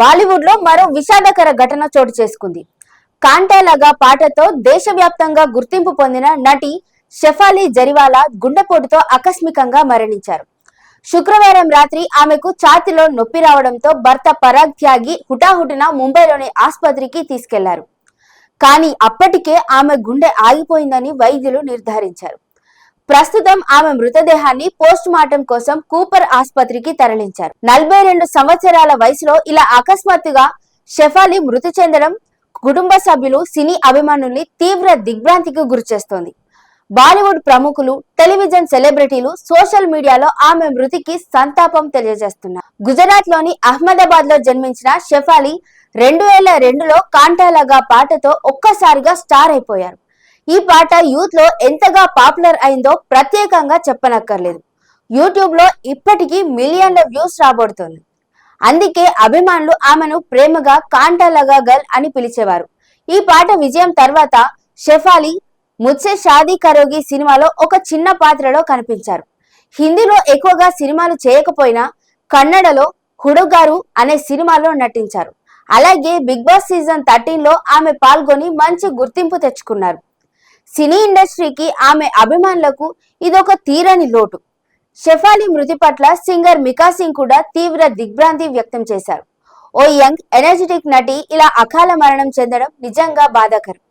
బాలీవుడ్లో మరో విషాదకర ఘటన చోటు చేసుకుంది. కాంటాలాగా పాటతో దేశవ్యాప్తంగా గుర్తింపు పొందిన నటి షెఫాలి జరివాలా గుండెపోటుతో ఆకస్మికంగా మరణించారు. శుక్రవారం రాత్రి ఆమెకు ఛాతిలో నొప్పి రావడంతో భర్త పరాగ్ త్యాగి హుటాహుటిన ముంబైలోని ఆసుపత్రికి తీసుకెళ్ళారు. కానీ అప్పటికే ఆమె గుండె ఆగిపోయిందని వైద్యులు నిర్ధారించారు. ప్రస్తుతం ఆమె మృతదేహాన్ని పోస్ట్ మార్టం కోసం కూపర్ ఆసుపత్రికి తరలించారు. నలభై రెండు సంవత్సరాల వయసులో ఇలా అకస్మాత్తుగా షెఫాలి మృతి చెందడం కుటుంబ సభ్యులు సినీ అభిమానుల్ని తీవ్ర దిగ్భ్రాంతికి గురిచేస్తోంది. బాలీవుడ్ ప్రముఖులు టెలివిజన్ సెలబ్రిటీలు సోషల్ మీడియాలో ఆమె మృతికి సంతాపం తెలియజేస్తున్నారు. గుజరాత్లోని అహ్మదాబాద్లో జన్మించిన షెఫాలి రెండు వేల రెండులో కాంటాలగా పాటతో ఒక్కసారిగా స్టార్ అయిపోయారు. ఈ పాట యూత్లో ఎంతగా పాపులర్ అయిందో ప్రత్యేకంగా చెప్పనక్కర్లేదు. యూట్యూబ్లో ఇప్పటికీ మిలియన్ల వ్యూస్ రాబడుతోంది. అందుకే అభిమానులు ఆమెను ప్రేమగా కాంటాలగా గర్ల్ అని పిలిచేవారు. ఈ పాట విజయం తర్వాత షెఫాలి ముత్సే షాదీ కరోగి సినిమాలో ఒక చిన్న పాత్రలో కనిపించారు. హిందీలో ఎక్కువగా సినిమాలు చేయకపోయినా కన్నడలో హుడుగారు అనే సినిమాలో నటించారు. అలాగే బిగ్ బాస్ సీజన్ థర్టీన్లో ఆమె పాల్గొని మంచి గుర్తింపు తెచ్చుకున్నారు. సినీ ఇండస్ట్రీకి ఆమె అభిమానులకు ఇదొక తీరని లోటు. షెఫాలి మృతి పట్ల సింగర్ మికా సింగ్ కూడా తీవ్ర దిగ్భ్రాంతి వ్యక్తం చేశారు. ఓ యంగ్ ఎనర్జెటిక్ నటి ఇలా అకాల మరణం చెందడం నిజంగా బాధాకరం.